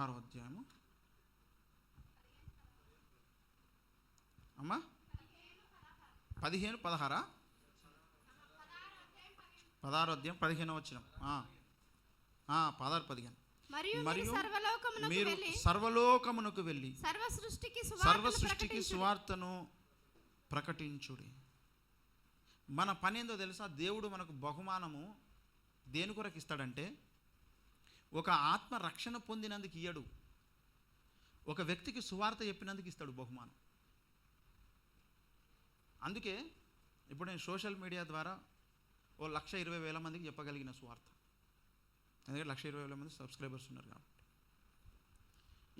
పదహారో అధ్యాయము? అమ్మా? పదిహేను పదహారా? పదహారో అధ్యాయం పదిహేను వచ్చిన పదహారు పదిహేను. మరియు మీరు సర్వలోకమునకు వెళ్ళి సర్వ సృష్టికి సర్వ సువార్తను సృష్టికి ప్రకటించుడి. సువార్తను ప్రకటించుడి. మన పని ఏందో తెలుసా? దేవుడు మనకు బహుమానము దేని కొరకు ఇస్తాడంటే ఒక ఆత్మ రక్షణ పొందినందుకు ఇయ్యడు. ఒక వ్యక్తికి సువార్త చెప్పినందుకు ఇస్తాడు బహుమానం. అందుకే ఇప్పుడు నేను సోషల్ మీడియా ద్వారా ఓ లక్ష ఇరవై వేల మందికి చెప్పగలిగిన సువార్త. ఎందుకంటే లక్ష ఇరవై వేల మంది సబ్స్క్రైబర్స్ ఉన్నారు కాబట్టి.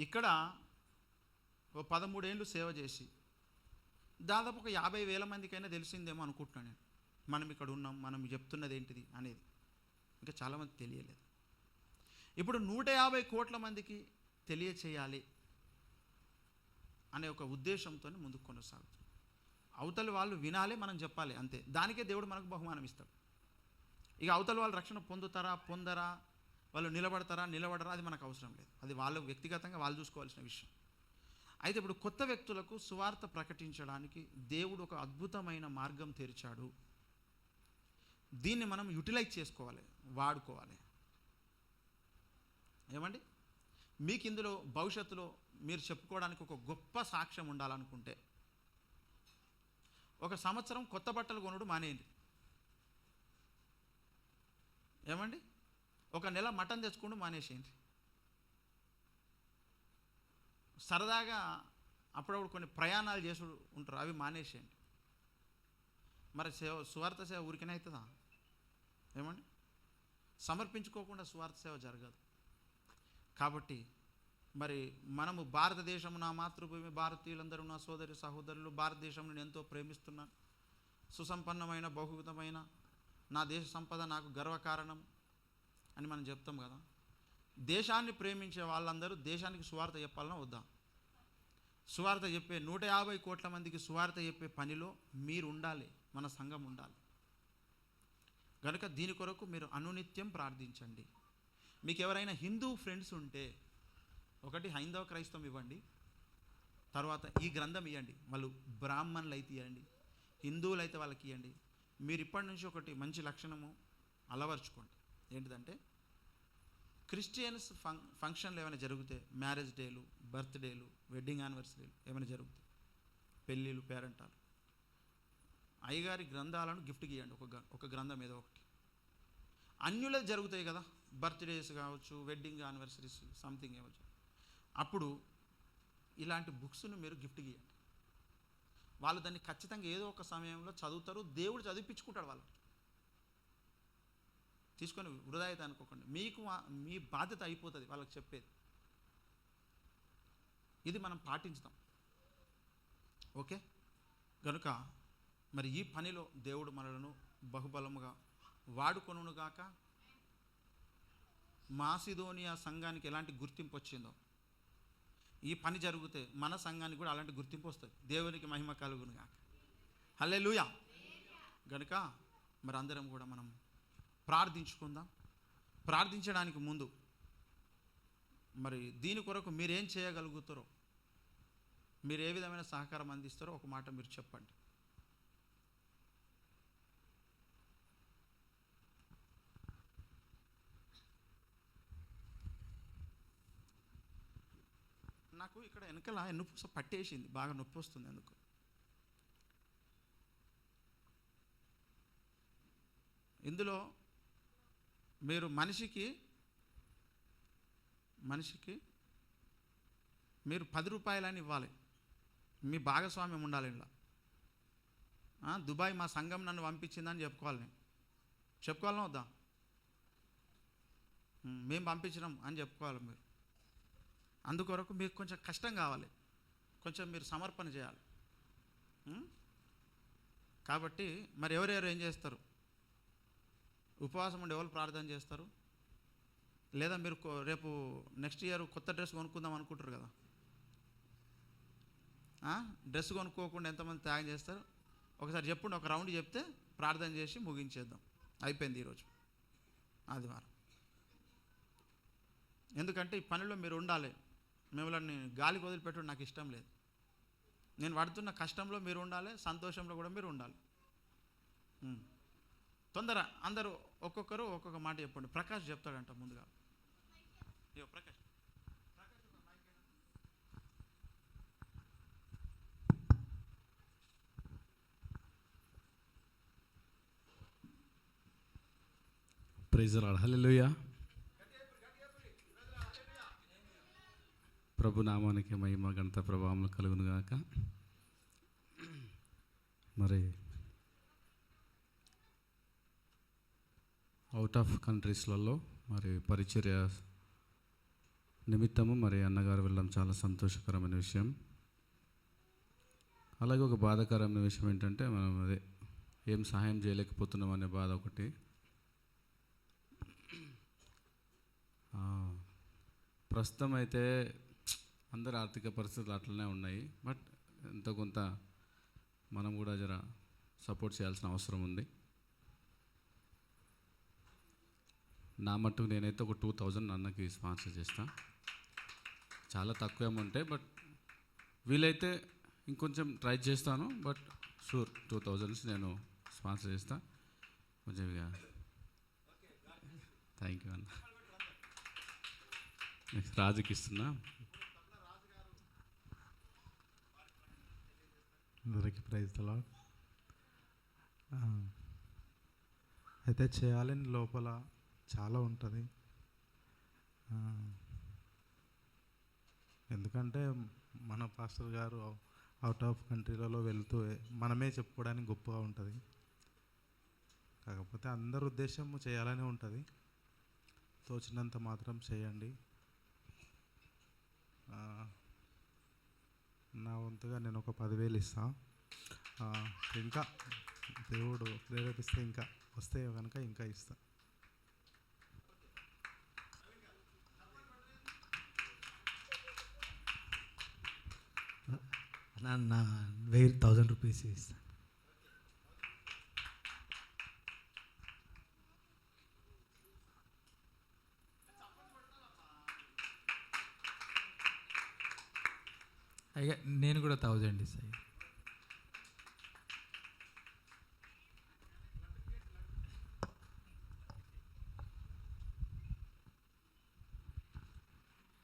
ఇక్కడ ఓ పదమూడేళ్ళు సేవ చేసి దాదాపు ఒక యాభై వేల మందికైనా తెలిసిందేమో అనుకుంటున్నాను నేను. మనం ఇక్కడ ఉన్నాం మనం చెప్తున్నది ఏంటిది అనేది. ఇంకా చాలామంది తెలియలేదు. ఇప్పుడు నూట యాభై కోట్ల మందికి తెలియచేయాలి అనే ఒక ఉద్దేశంతో ముందుకు కొనసాగుతుంది. అవతలి వాళ్ళు వినాలి మనం చెప్పాలి అంతే. దానికే దేవుడు మనకు బహుమానం ఇస్తాడు. ఇక అవతల వాళ్ళు రక్షణ పొందుతారా పొందరా? వాళ్ళు నిలబడతారా నిలబడరా? అది మనకు అవసరం లేదు. అది వాళ్ళు వ్యక్తిగతంగా వాళ్ళు చూసుకోవాల్సిన విషయం. అయితే ఇప్పుడు కొత్త వ్యక్తులకు సువార్త ప్రకటించడానికి దేవుడు ఒక అద్భుతమైన మార్గం తెరిచాడు. దీన్ని మనం యూటిలైజ్ చేసుకోవాలి వాడుకోవాలి. ఏమండి? మీకు ఇందులో భవిష్యత్తులో మీరు చెప్పుకోవడానికి ఒక గొప్ప సాక్ష్యం ఉండాలనుకుంటే ఒక సంవత్సరం కొత్త బట్టలు కొనుడు మానేయండి. ఏమండి? ఒక నెల మటన్ తెచ్చుకోండి మానేసేయండి. సరదాగా అప్పుడప్పుడు కొన్ని ప్రయాణాలు చేసి ఉంటారు అవి మానేసేయండి. మరి సేవ సువార్త సేవ ఊరికనే అవుతుందా? ఏమండి? సమర్పించుకోకుండా సువార్త సేవ జరగదు. కాబట్టి మరి మనము భారతదేశము నా మాతృభూమి భారతీయులందరూ నా సోదరి సహోదరులు భారతదేశం నేను ఎంతో ప్రేమిస్తున్నాను. సుసంపన్నమైన బహువిధమైన నా దేశ సంపద నాకు గర్వకారణం అని మనం చెప్తాం కదా. దేశాన్ని ప్రేమించే వాళ్ళందరూ దేశానికి సువార్త చెప్పాలన్నా వద్దా? సువార్త చెప్పే నూట యాభై కోట్ల మందికి సువార్త చెప్పే పనిలో మీరు ఉండాలి మన సంఘం ఉండాలి. కనుక దీని కొరకు మీరు అనునిత్యం ప్రార్థించండి. మీకు ఎవరైనా హిందూ ఫ్రెండ్స్ ఉంటే ఒకటి హైందవ క్రైస్తవం ఇవ్వండి తర్వాత ఈ గ్రంథం ఇవ్వండి వాళ్ళు బ్రాహ్మణులు అయితే ఇవ్వండి హిందువులు అయితే వాళ్ళకి ఇవ్వండి మీరు ఇప్పటి నుంచి ఒకటి మంచి లక్షణము అలవర్చుకోండి. ఏంటిదంటే క్రిస్టియన్స్ ఫం ఫంక్షన్లు ఏమైనా జరిగితే మ్యారేజ్ డేలు బర్త్డేలు వెడ్డింగ్ యానివర్సరీలు ఏమైనా జరుగుతాయి. పెళ్ళిళ్ళు పేరెంటాలు. అయ్యగారి గ్రంథాలను గిఫ్ట్కి ఇవ్వండి ఒక ఒక గ్రంథం ఏదో ఒకటి. అన్యులది జరుగుతాయి కదా. బర్త్డేస్ కావచ్చు వెడ్డింగ్ యానివర్సరీస్ సంథింగ్ ఇవ్వచ్చు అప్పుడు ఇలాంటి బుక్స్ను మీరు గిఫ్ట్ ఇవ్వండి వాళ్ళు దాన్ని ఖచ్చితంగా ఏదో ఒక సమయంలో చదువుతారు దేవుడు చదివించుకుంటాడు వాళ్ళు తీసుకొని వృధా అయితే అనుకోకండి. మీకు మీ బాధ్యత అయిపోతుంది వాళ్ళకి చెప్పేది. ఇది మనం పాటించుతాం. ఓకే? కనుక మరి ఈ పనిలో దేవుడు మనలను బహుబలముగా వాడుకొనుగాక మాసిదోనియా సంఘానికి ఎలాంటి గుర్తింపు వచ్చిందో? ఈ పని జరిగితే మన సంఘానికి కూడా అలాంటి గుర్తింపు వస్తుంది. దేవునికి మహిమ కలుగునుగాక హలే లూయా గనుక మరి అందరం కూడా మనం ప్రార్థించుకుందాం. ప్రార్థించడానికి ముందు మరి దీని కొరకు మీరేం చేయగలుగుతారో మీరు ఏ విధమైన సహకారం అందిస్తారో ఒక మాట మీరు చెప్పండి. నాకు ఇక్కడ వెనకాల ఎన్నుపూస పట్టేసింది బాగా నొప్పి వస్తుంది ఎందుకు ఇందులో మీరు మనిషికి మనిషికి మీరు పది రూపాయలని ఇవ్వాలి. మీ భాగస్వామ్యం ఉండాలి ఇలా దుబాయ్ మా సంఘం నన్ను పంపించిందని చెప్పుకోవాలి నేను. వద్దాం? వద్దా మేము పంపించినాం అని చెప్పుకోవాలి మీరు. అందుకొరకు మీకు కొంచెం కష్టం కావాలి. కొంచెం మీరు సమర్పణ చేయాలి. కాబట్టి మరి ఎవరెవరు ఏం చేస్తారు? ఉపవాసం ఉండి ఎవరు ప్రార్థన చేస్తారు? లేదా మీరు రేపు నెక్స్ట్ ఇయర్ కొత్త డ్రెస్ కొనుక్కుందాం అనుకుంటారు కదా. డ్రెస్ కొనుక్కోకుండా ఎంతమంది త్యాగం చేస్తారు? ఒకసారి చెప్పండి ఒక రౌండ్ చెప్తే ప్రార్థన చేసి ముగించేద్దాం. అయిపోయింది ఈరోజు ఆదివారం. ఎందుకంటే ఈ పనిలో మీరు ఉండాలి. మిమ్మల్ని గాలికి వదిలిపెట్టడం నాకు ఇష్టం లేదు. నేను పడుతున్న కష్టంలో మీరు ఉండాలి సంతోషంలో కూడా మీరు ఉండాలి. తొందర అందరూ ఒక్కొక్కరు ఒక్కొక్క మాట చెప్పండి. ప్రకాష్ చెప్తాడంట ముందుగా. ప్రకాష్. ప్రైజ్ రాడ్ హలో నామానికి మహిమ గణత ప్రభావం కలుగును గాక. మరి అవుట్ ఆఫ్ కంట్రీస్లలో మరి పరిచర్య నిమిత్తము మరి అన్నగారు వెళ్ళడం చాలా సంతోషకరమైన విషయం. అలాగే ఒక బాధాకరమైన విషయం ఏంటంటే మనం అదే ఏం సహాయం చేయలేకపోతున్నాం అనే బాధ ఒకటి. ప్రస్తుతం అయితే అందరి ఆర్థిక పరిస్థితులు అట్లనే ఉన్నాయి. బట్ ఎంతో కొంత మనం కూడా జర సపోర్ట్ చేయాల్సిన అవసరం ఉంది. నా మట్టుకు నేనైతే ఒక టూ థౌజండ్ అన్నకి స్పాన్సర్ చేస్తా. చాలా తక్కువ అమౌంటే బట్ వీలైతే ఇంకొంచెం ట్రై చేస్తాను. బట్ షూర్ టూ థౌజండ్స్ నేను స్పాన్సర్ చేస్తా. కొంచెం ఇక థ్యాంక్ యూ అన్న. నెక్స్ట్ రాజుకి ఇస్తున్నా. అందరికీ ప్రైజ్ తలా అయితే చేయాలని లోపల చాలా ఉంటుంది. ఎందుకంటే మన పాస్టర్ గారు అవుట్ ఆఫ్ కంట్రీలలో వెళ్తూ మనమే చెప్పుకోవడానికి గొప్పగా ఉంటుంది. కాకపోతే అందరి ఉద్దేశం చేయాలనే ఉంటుంది. తోచినంత మాత్రం చేయండి. నా వంతుగా నేను ఒక పదివేలు ఇస్తాను ఇంకా దేవుడు ప్రేరేపిస్తే ఇంకా వస్తే కనుక ఇంకా ఇస్తా. నా నా వెయ్యి థౌజండ్ రూపీస్ ఇస్తాను అయ్యా నేను కూడా థౌజండ్ ఇస్తాయి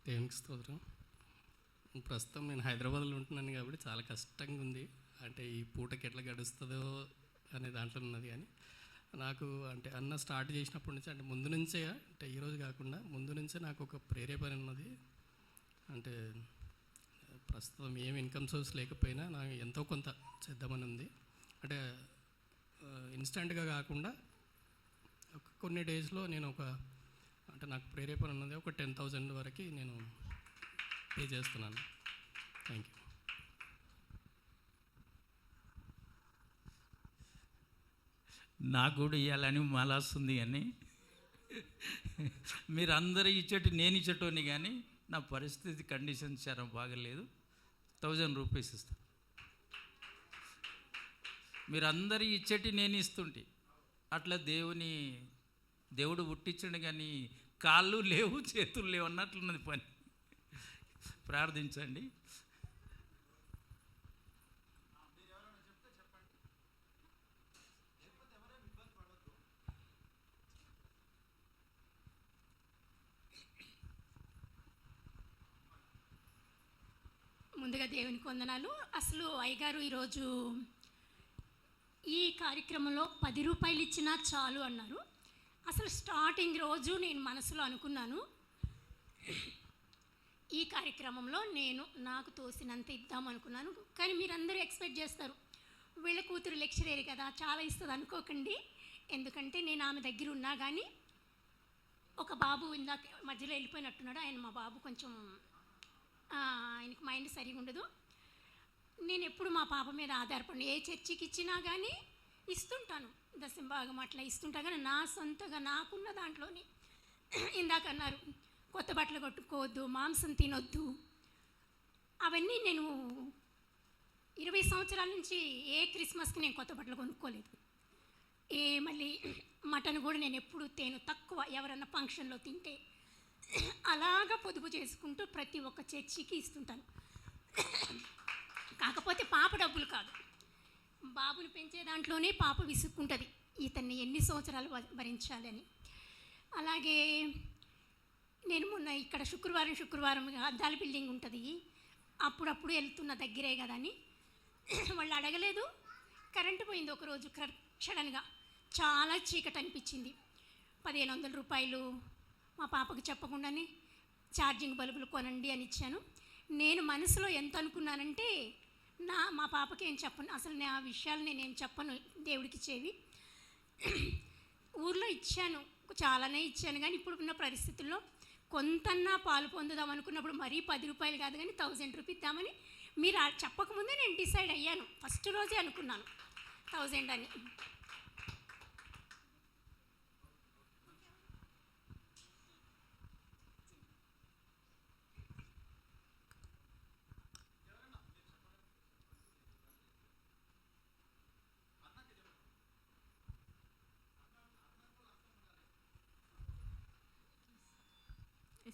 దేవునికి స్తోత్రం. ప్రస్తుతం నేను హైదరాబాద్లో ఉంటున్నాను కాబట్టి చాలా కష్టంగా ఉంది. అంటే ఈ పూటకి ఎట్లా గడుస్తుందో అనే దాంట్లో ఉన్నది కానీ నాకు అంటే అన్న స్టార్ట్ చేసినప్పటి నుంచి అంటే ముందు నుంచే అంటే ఈరోజు కాకుండా ముందు నుంచే నాకు ఒక ప్రేరేపణ ఉన్నది. అంటే ప్రస్తుతం ఏం ఇన్కమ్ సోర్స్ లేకపోయినా నాకు ఎంతో కొంత చేద్దామని ఉంది. అంటే ఇన్స్టెంట్గా కాకుండా ఒక కొన్ని డేస్లో నేను ఒక అంటే నాకు ప్రేరేపణ ఉన్నది ఒక టెన్ థౌజండ్ వరకు నేను పే చేస్తున్నాను. థ్యాంక్ యూ నాకు కూడా ఇవ్వాలని మాలాస్తుంది కానీ మీరు అందరూ ఇచ్చేటి నేను ఇచ్చేటోని కానీ నా పరిస్థితి కండిషన్ చాలా బాగలేదు. థౌజండ్ రూపీస్ ఇస్తాను మీరు అందరూ ఇచ్చేటి నేను ఇస్తుంటే. అట్లా దేవుని దేవుడు పుట్టించండి కానీ కాళ్ళు లేవు చేతులు లేవు అన్నట్లున్నది పని. ప్రార్థించండి. ముందుగా దేవునికి వందనాలు. అసలు అయ్యగారు ఈరోజు ఈ కార్యక్రమంలో పది రూపాయలు ఇచ్చినా చాలు అన్నారు. అసలు స్టార్టింగ్ రోజు నేను మనసులో అనుకున్నాను ఈ కార్యక్రమంలో నేను నాకు తోసినంత ఇద్దాం అనుకున్నాను. కానీ మీరందరూ ఎక్స్పెక్ట్ చేస్తారు వీళ్ళ కూతురు లెక్చరర్ కదా చాలా ఇస్తుంది అనుకోకండి. ఎందుకంటే నేను ఆమె దగ్గర ఉన్నా కానీ ఒక బాబు ఇందాక మధ్యలో వెళ్ళిపోయినట్టున్నాడు. ఆయన మా బాబు కొంచెం ఆయనకు మైండ్ సరిగా ఉండదు. నేను ఎప్పుడు మా పాప మీద ఆధారపడి ఏ చర్చికి ఇచ్చినా కానీ ఇస్తుంటాను. దశంభాగం అట్లా ఇస్తుంటా కానీ నా సొంతగా నాకున్న దాంట్లోని. ఇందాక అన్నారు కొత్త బట్టలు కొట్టుకోవద్దు మాంసం తినొద్దు. అవన్నీ నేను ఇరవై సంవత్సరాల నుంచి ఏ క్రిస్మస్కి నేను కొత్త బట్టలు కొనుక్కోలేదు. ఏ మళ్ళీ మటన్ కూడా నేను ఎప్పుడు తేను తక్కువ ఎవరన్నా ఫంక్షన్లో తింటే. అలాగా పొదుపు చేసుకుంటూ ప్రతి ఒక్క చర్చికి ఇస్తుంటాను. కాకపోతే పాప డబ్బులు కాదు. బాబును పెంచే దాంట్లోనే పాప విసుక్కుంటుంది. ఇతన్ని ఎన్ని సంవత్సరాలు భరించాలని అలాగే నేను మొన్న ఇక్కడ శుక్రవారం శుక్రవారం అద్దాల బిల్డింగ్ ఉంటుంది. అప్పుడప్పుడు వెళ్తున్న దగ్గరే కదా అని. వాళ్ళు అడగలేదు. కరెంటు పోయింది ఒకరోజు సడన్గా చాలా చీకటి అనిపించింది పదిహేను వందల రూపాయలు మా పాపకు చెప్పకుండానే ఛార్జింగ్ బల్బులు కొనండి అని ఇచ్చాను. నేను మనసులో ఎంత అనుకున్నానంటే నా మా పాపకి ఏం చెప్పను. అసలు నా విషయాలు నేనేం చెప్పను దేవుడికి చేవి. ఊర్లో ఇచ్చాను చాలానే ఇచ్చాను కానీ ఇప్పుడు ఉన్న పరిస్థితుల్లో కొంతన్నా పాలు పొందుదాం అనుకున్నప్పుడు మరీ పది రూపాయలు కాదు కానీ థౌజండ్ రూపీస్ ఇద్దామని మీరు చెప్పకముందే నేను డిసైడ్ అయ్యాను. ఫస్ట్ రోజే అనుకున్నాను థౌజండ్ అని.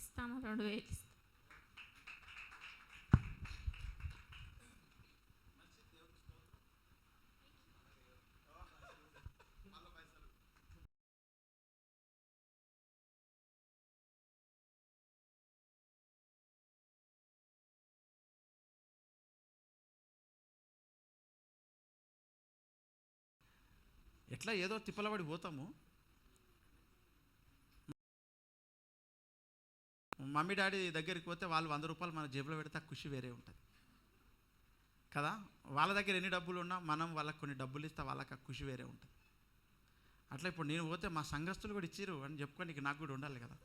ఇస్తాము రెండు వేలు ఇస్తాం ఎట్లా ఏదో తిప్పలబడి పోతాము? మమ్మీ డాడీ దగ్గరికి పోతే వాళ్ళు వంద రూపాయలు మన జేబులో పెడితే ఖుషి వేరే ఉంటుంది. కదా? వాళ్ళ దగ్గర ఎన్ని డబ్బులు ఉన్నా మనం వాళ్ళకి కొన్ని డబ్బులు ఇస్తే వాళ్ళకి ఆ ఖుషి వేరే ఉంటుంది. అట్లా ఇప్పుడు నేను పోతే మా సంఘస్థులు కూడా ఇచ్చిరు అని చెప్పుకోనికి నాకు కూడా ఉండాలి కదా?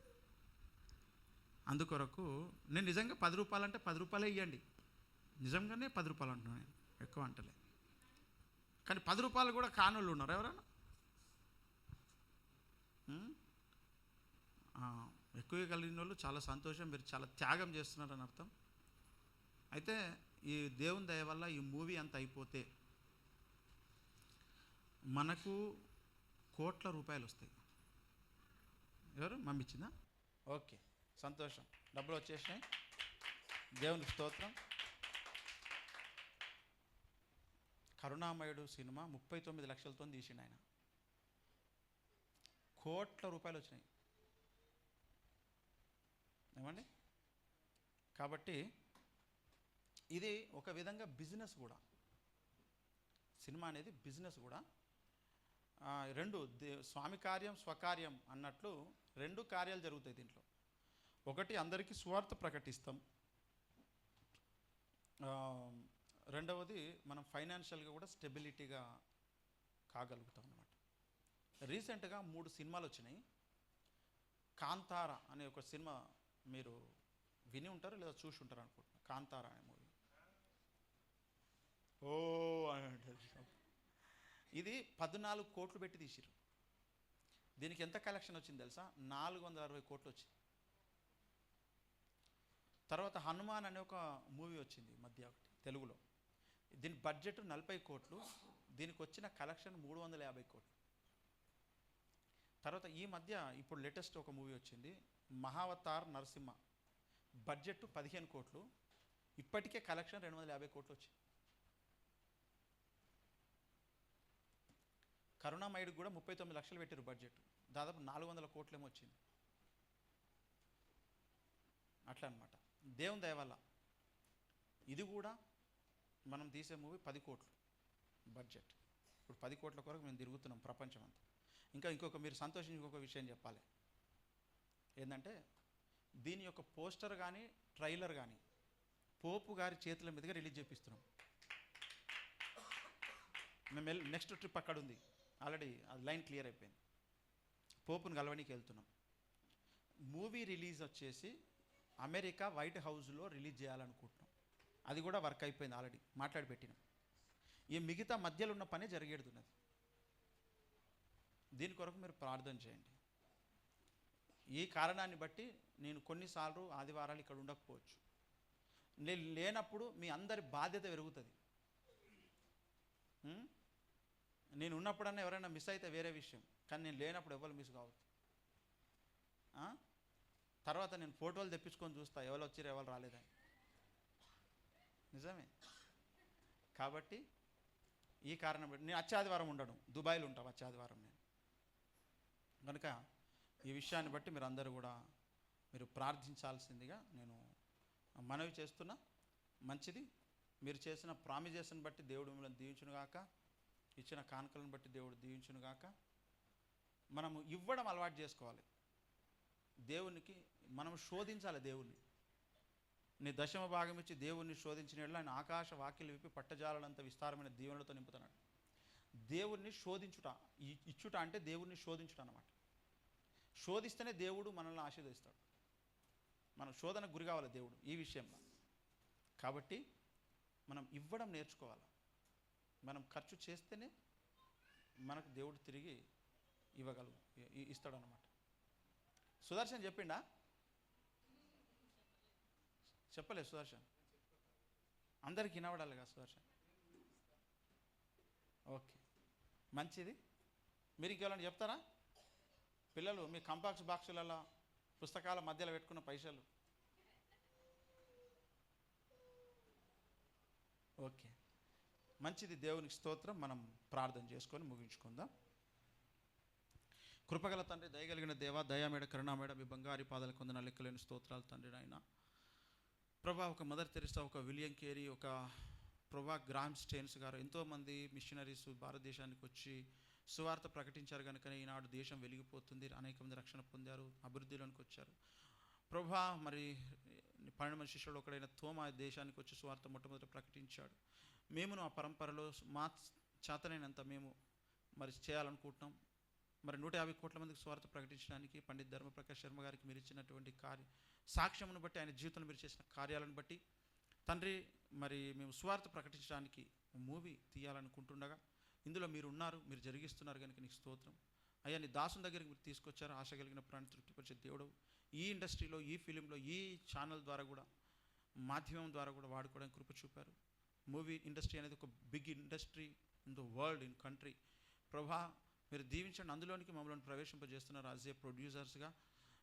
అందుకొరకు నేను నిజంగా పది రూపాయలు అంటే పది రూపాయలే ఇవ్వండి నిజంగానే పది రూపాయలు అంటున్నాను నేను ఎక్కువ అంటలే. కానీ పది రూపాయలు కూడా కానోళ్ళు ఉన్నారు ఎవరైనా ఎక్కువ కలిగిన వాళ్ళు చాలా సంతోషం మీరు చాలా త్యాగం చేస్తున్నారని అర్థం. అయితే ఈ దేవుని దయ వల్ల ఈ మూవీ అంత అయిపోతే మనకు కోట్ల రూపాయలు వస్తాయి. ఎవరు? మమ్మిచ్చిందా ఓకే సంతోషం. డబ్బులు వచ్చేసినాయి. దేవుని స్తోత్రం. కరుణామయుడు సినిమా ముప్పై తొమ్మిది లక్షలతో తీసిండు ఆయన. కోట్ల రూపాయలు వచ్చినాయి. ఏమండి? కాబట్టి ఇది ఒక విధంగా బిజినెస్ కూడా. సినిమా అనేది బిజినెస్ కూడా. రెండు దే- స్వామి కార్యం స్వకార్యం అన్నట్లు రెండు కార్యాలు జరుగుతాయి దీంట్లో. ఒకటి అందరికీ సువార్త ప్రకటిస్తాం. రెండవది మనం ఫైనాన్షియల్గా కూడా స్టెబిలిటీగా కాగలుగుతాం అనమాట రీసెంట్గా మూడు సినిమాలు వచ్చినాయి. కాంతార అనే ఒక సినిమా మీరు విని ఉంటారు లేదా చూసి ఉంటారు అనుకుంటున్నా? కాంతారా అనే మూవీ. ఓ అని ఇది పద్నాలుగు కోట్లు పెట్టి తీసిరు దీనికి ఎంత కలెక్షన్ వచ్చింది తెలుసా? నాలుగు వందల అరవై కోట్లు వచ్చింది. తర్వాత హనుమాన్ అనే ఒక మూవీ వచ్చింది మధ్య ఒకటి తెలుగులో. దీని బడ్జెట్ నలభై కోట్లు దీనికి వచ్చిన కలెక్షన్ మూడు వందల యాభై కోట్లు. తర్వాత ఈ మధ్య ఇప్పుడు లేటెస్ట్ ఒక మూవీ వచ్చింది మహావతార్ నరసింహ. బడ్జెట్ పదిహేను కోట్లు. ఇప్పటికే కలెక్షన్ రెండు వందల యాభై కోట్లు వచ్చింది కరుణామయుడికి కూడా ముప్పై తొమ్మిది లక్షలు పెట్టారు బడ్జెట్ దాదాపు నాలుగు వందల కోట్లేమో వచ్చింది. అట్లా అనమాట దేవుని దయవల్ల ఇది కూడా మనం తీసే మూవీ పది కోట్లు బడ్జెట్. ఇప్పుడు పది కోట్ల కొరకు మేము తిరుగుతున్నాం ప్రపంచం అంతా ఇంకా ఇంకొక మీరు సంతోషించి ఇంకొక విషయం చెప్పాలి. ఏంటంటే దీని యొక్క పోస్టర్ కానీ ట్రైలర్ కానీ పోపు గారి చేతుల మీదుగా రిలీజ్ చేపిస్తున్నాం. మేము వెళ్ళి నెక్స్ట్ ట్రిప్ అక్కడ ఉంది ఆల్రెడీ అది లైన్ క్లియర్ అయిపోయింది. పోపును కలవడానికి వెళ్తున్నాం. మూవీ రిలీజ్ వచ్చేసి అమెరికా వైట్ హౌస్లో రిలీజ్ చేయాలనుకుంటున్నాం. అది కూడా వర్క్ అయిపోయింది ఆల్రెడీ మాట్లాడి పెట్టినాం. ఈ మిగతా మధ్యలో ఉన్న పని ఉన్నది. దీని కొరకు మీరు ప్రార్థన చేయండి. ఈ కారణాన్ని బట్టి నేను కొన్నిసార్లు ఆదివారాలు ఇక్కడ ఉండకపోవచ్చు. నేను లేనప్పుడు మీ అందరి బాధ్యత పెరుగుతుంది. నేను ఉన్నప్పుడన్నా ఎవరైనా మిస్ అయితే వేరే విషయం కానీ నేను లేనప్పుడు ఎవరు మిస్ కావద్దు. తర్వాత నేను ఫోటోలు తెప్పించుకొని చూస్తా ఎవరు వచ్చారు ఎవరు రాలేదని. నిజమే? కాబట్టి ఈ కారణం బట్టి నేను వచ్చే ఆదివారం ఉండను. దుబాయ్లో ఉంటాం వచ్చే ఆదివారం నేను. కనుక ఈ విషయాన్ని బట్టి మీరు అందరూ కూడా మీరు ప్రార్థించాల్సిందిగా నేను మనవి చేస్తున్నా. మంచిది. మీరు చేసిన ప్రామిజెస్ని బట్టి దేవుడు మిమ్మల్ని దీవించునుగాక ఇచ్చిన కానుకలను బట్టి దేవుడు దీవించునుగాక మనము ఇవ్వడం అలవాటు చేసుకోవాలి. దేవునికి మనం శోధించాలి దేవుణ్ణి. నీ దశమ భాగం ఇచ్చి దేవుణ్ణి శోధించిన ఆయన ఆకాశ వాక్యలు విప్పి పట్టజాలంత విస్తారమైన దీవెనలతో నింపుతున్నాడు. దేవుణ్ణి శోధించుట ఇచ్చుట అంటే దేవుణ్ణి శోధించుట అనమాట శోధిస్తేనే దేవుడు మనల్ని ఆశీర్వదిస్తాడు. మనం శోధనకు గురి కావాలి దేవుడు ఈ విషయంలో. కాబట్టి మనం ఇవ్వడం నేర్చుకోవాలి? మనం ఖర్చు చేస్తేనే మనకు దేవుడు తిరిగి ఇవ్వగలగు ఇస్తాడనమాట ఇస్తాడు అనమాట సుదర్శన్ చెప్పిండా? చెప్పలేదు సుదర్శన్. అందరికి వినవడాలి కదా సుదర్శన్. ఓకే. మంచిది? మీరు ఇంకేమైనా చెప్తారా? పిల్లలు మీ కంపాక్స్ బాక్సులలో పుస్తకాల మధ్యలో పెట్టుకున్న పైసలు. ఓకే. మంచిది దేవునికి స్తోత్రం. మనం ప్రార్థన చేసుకొని ముగించుకుందాం. కృపగల తండ్రి దయగలిగిన దేవ దయామేడ కరుణామేడ మీ బంగారి పాదాలు కొందన లెక్కలేని స్తోత్రాలు తండ్రి నాయన. ప్రభా ఒక మదర్ తెరిస్తా ఒక విలియం కేరీ ఒక ప్రభా గ్రామ్ స్టేన్స్ గారు ఎంతోమంది మిషనరీస్ భారతదేశానికి వచ్చి సువార్త ప్రకటించారు కనుక ఈనాడు దేశం వెలిగిపోతుంది అనేక మంది రక్షణ పొందారు అభివృద్ధిలోనికి వచ్చారు. ప్రభా మరి పన్నెండు మంది శిష్యుడు ఒకడైన తోమ దేశానికి వచ్చి సువార్త మొట్టమొదటి ప్రకటించాడు. మేమును ఆ పరంపరలో మా చేతనైనంత మేము మరి చేయాలనుకుంటున్నాం. మరి నూట యాభై కోట్ల మందికి స్వార్థ ప్రకటించడానికి పండిత్ ధర్మప్రకాష్ శర్మ గారికి మీరు ఇచ్చినటువంటి కార్య సాక్ష్యమును బట్టి ఆయన జీవితంలో మీరు చేసిన కార్యాలను బట్టి తండ్రి మరి మేము స్వార్థ ప్రకటించడానికి మూవీ తీయాలనుకుంటుండగా ఇందులో మీరు ఉన్నారు మీరు జరిగిస్తున్నారు కనుక నీకు స్తోత్రం. అయ్యా నీ దాసుని దగ్గరికి మీరు తీసుకొచ్చారు ఆశ కలిగిన ప్రాణి తృప్తిపరిచే దేవుడు ఈ ఇండస్ట్రీలో ఈ ఫిలింలో ఈ ఛానల్ ద్వారా కూడా మాధ్యమం ద్వారా కూడా వాడుకోవడానికి కృప చూపారు. మూవీ ఇండస్ట్రీ అనేది ఒక big industry in the world in country. Prabha మీరు దీవించండి. అందులోనికి మమ్మల్ని ప్రవేశింపజేస్తున్నారు యాజ్ ఏ ప్రొడ్యూసర్స్గా.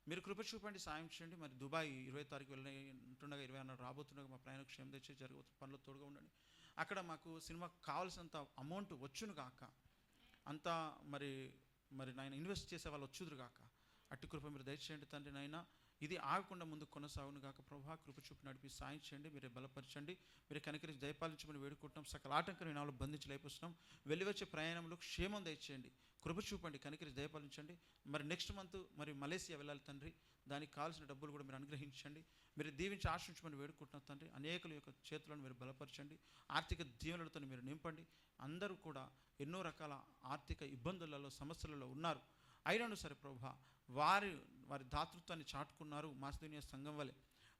మీరు కృప చూపండి సాయం చేయండి. మరి దుబాయ్ ఇరవై తారీఖు వెళ్ళి ఉంటుండగా ఇరవై ఆరు రాబోతుండగా మా ప్రయాణ క్షేమం తెచ్చి జరగబోతున్న పనులు తోడుగా ఉండండి. అక్కడ మాకు సినిమాకు కావాల్సినంత అమౌంట్ వచ్చును కాక అంతా మరి మరి నాయన ఇన్వెస్ట్ చేసే వాళ్ళు వచ్చుదురు కాక అట్టి కృప మీరు దయచేయండి తండ్రి నాయన. ఇది ఆగకుండా ముందు కొనసాగును కాక ప్రభా. కృప చూపు నడిపి సాయం చేయండి మీరే బలపరచండి మీరు కనికరించి దయపాలించమని వేడుకుంటున్నాం. సకల ఆటంకం నాలో బంధించి లేపిస్తున్నాం. వెళ్ళి వచ్చే ప్రయాణంలో క్షేమం దయచేయండి. కృప చూపండి కనికరించి దయపాలించండి. మరి నెక్స్ట్ మంత్ మరి మలేసియా వెళ్ళాలి తండ్రి. దానికి కావాల్సిన డబ్బులు కూడా మీరు అనుగ్రహించండి. మీరు దీవించి ఆశించమని వేడుకుంటున్నాం తండ్రి. అనేకుల యొక్క చేతులను మీరు బలపరచండి. ఆర్థిక దీవెనలతో మీరు నింపండి. అందరూ కూడా ఎన్నో రకాల ఆర్థిక ఇబ్బందులలో సమస్యలలో ఉన్నారు. అయినను సరే ప్రభా వారి వారి దాతృత్వాన్ని చాటుకున్నారు మాసిదోనియా సంఘం వలె.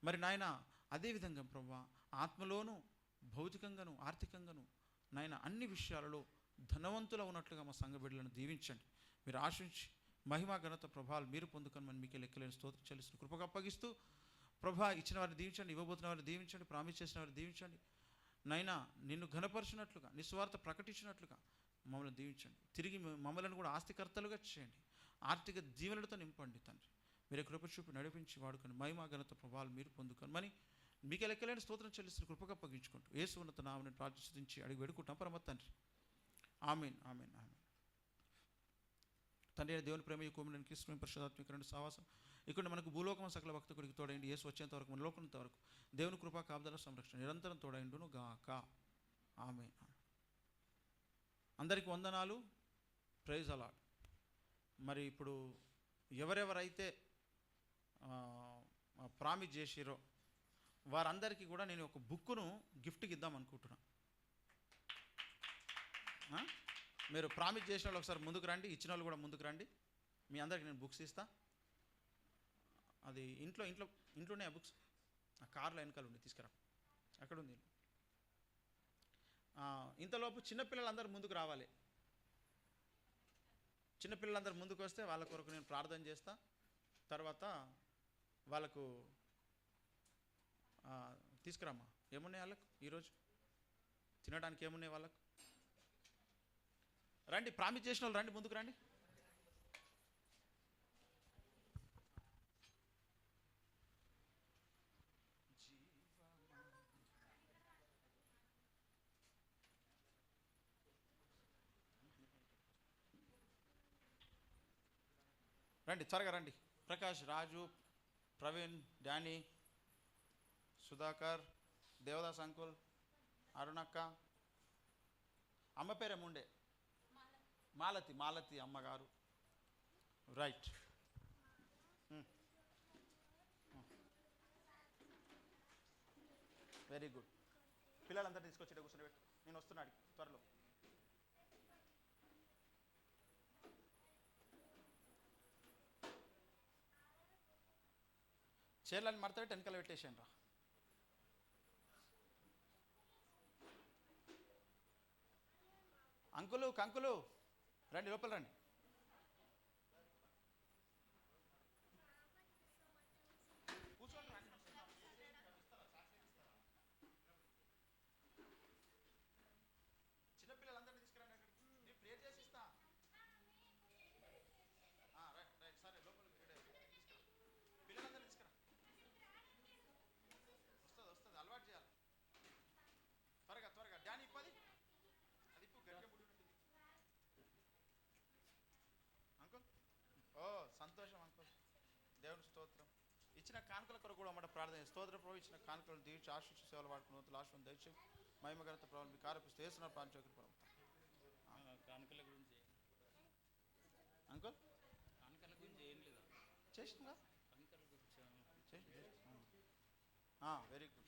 మరి నాయన అదేవిధంగా ప్రభా ఆత్మలోను భౌతికంగాను ఆర్థికంగాను నాయన అన్ని విషయాలలో ధనవంతుల ఉన్నట్లుగా మా సంఘ బిడ్డలను దీవించండి. మీరు ఆశించి మహిమా ఘనత ప్రభావాలు మీరు పొందుకొని మనం మీకే లెక్కలేని స్తోత్రం చెల్లిస్తున్న కృపగా అప్పగిస్తూ ప్రభా ఇచ్చిన వారిని దీవించండి ఇవ్వబోతున్న వారిని దీవించండి ప్రామిస్ చేసిన వారిని దీవించండి. నైనా నిన్ను ఘనపరిచినట్లుగా నిస్వార్థ ప్రకటించినట్లుగా మమ్మల్ని దీవించండి. తిరిగి మమ్మల్ని కూడా ఆస్తికర్తలుగా చేయండి. ఆర్థిక దీవెనలతో నింపండి తండ్రి. మీరే కృప చూపి నడిపించి వాడుకొని మహిమా ఘనత ప్రభావాలు మీరు పొందుకొని మరి మీకు లెక్కలేని స్తోత్రం చెల్లిస్తున్న కృపగా అప్పగించుకుంటూ ఏసు ఉన్నత నామని ప్రార్థించి అడిగి వేడుకుంటాం పరమ తండ్రి. Amen amen amen. తండ్రి దేవుని ప్రేమ కుమరని కృష్ణ రెండు సావాసం ఇక్కడ మనకు భూలోకం సకల భక్తుడికి తోడైండి ఏసు వచ్చేంత వరకు మన లోకంత వరకు దేవుని కృపా కాపుదల సంరక్షణ నిరంతరం తోడైండును గాక. ఆమె అందరికి వందనాలు. ప్రైజ్ అలాడ్ మరి ఇప్పుడు ఎవరెవరైతే ప్రామిస్ చేసిరో వారందరికీ కూడా నేను ఒక బుక్కును గిఫ్ట్కి ఇద్దాం అనుకుంటున్నాను మీరు ప్రామిస్ చేసిన వాళ్ళు ఒకసారి ముందుకు రండి ఇచ్చిన వాళ్ళు కూడా ముందుకు రండి. మీ అందరికి నేను బుక్స్ ఇస్తా. అది ఇంట్లో ఇంట్లో ఇంట్లోనే ఆ బుక్స్. ఆ కార్లో వెనకాల ఉంది తీసుకురా. అక్కడ ఉంది. ఇంతలోపు చిన్నపిల్లలందరూ ముందుకు రావాలి. చిన్నపిల్లలందరూ ముందుకు వస్తే వాళ్ళ కొరకు నేను ప్రార్థన చేస్తా. తర్వాత వాళ్ళకు తీసుకురామా ఏమున్నాయి వాళ్ళకు? ఈరోజు తినడానికి ఏమున్నాయి వాళ్ళకు? రండి ప్రామిస్ చేసిన వాళ్ళు రండి ముందుకు రండి. రండి త్వరగా రండి. ప్రకాష్ రాజు ప్రవీణ్ డానీ సుధాకర్ దేవదాస్ అంకుల్ అరుణక్క. అమ్మ పేరే ముండే. మాలతి మాలతి అమ్మగారు. రైట్ వెరీ గుడ్ పిల్లలందరూ తీసుకొచ్చి కూర్చొని పెట్టు. నేను వస్తున్నాడు త్వరలో. చీరలని మడతపెట్టి వెనకాల పెట్టేసాను రా. అంకులు కంకులు. రండి లోపల రండి కూర్చోండి రండి. చిన్నపిల్లలందరినీ తీసుకురండి అక్కడికి నేను ప్రేర్ చేసి ఇస్తా ఆ, రైట్ రైట్ సరే లోపలికి ఇక్కడ తీసుకురా పిల్లలందరినీ తీసుకురా వస్తుంది వస్తుంది అలవాటు చేయాలి త్వరగా త్వరగా డానీ ఇప్పది అది ఇప్పు గట్టిగా ముడి ఉంటుంది అంకుల్ ఓ సంతోషం అంకుల్ దేవుని స్తోత్రం ఇచ్చిన కానుకల కొరకు కూడా మాట ప్రార్థన. స్తోత్ర ప్రభు ఇచ్చిన కానుకలు దీర్చి ఆశించి సేవలు వాడుకున్న లాస్ట్ దయచి మహిమ గణత ప్రభావం మీ కారపిస్తూ వేస్తున్న ప్రభు. కానుకల గురించి అంకుల్? కానుకల గురించి ఏం లేదా. చేసిందా? కానుకల గురించి చేసి వెరీ గుడ్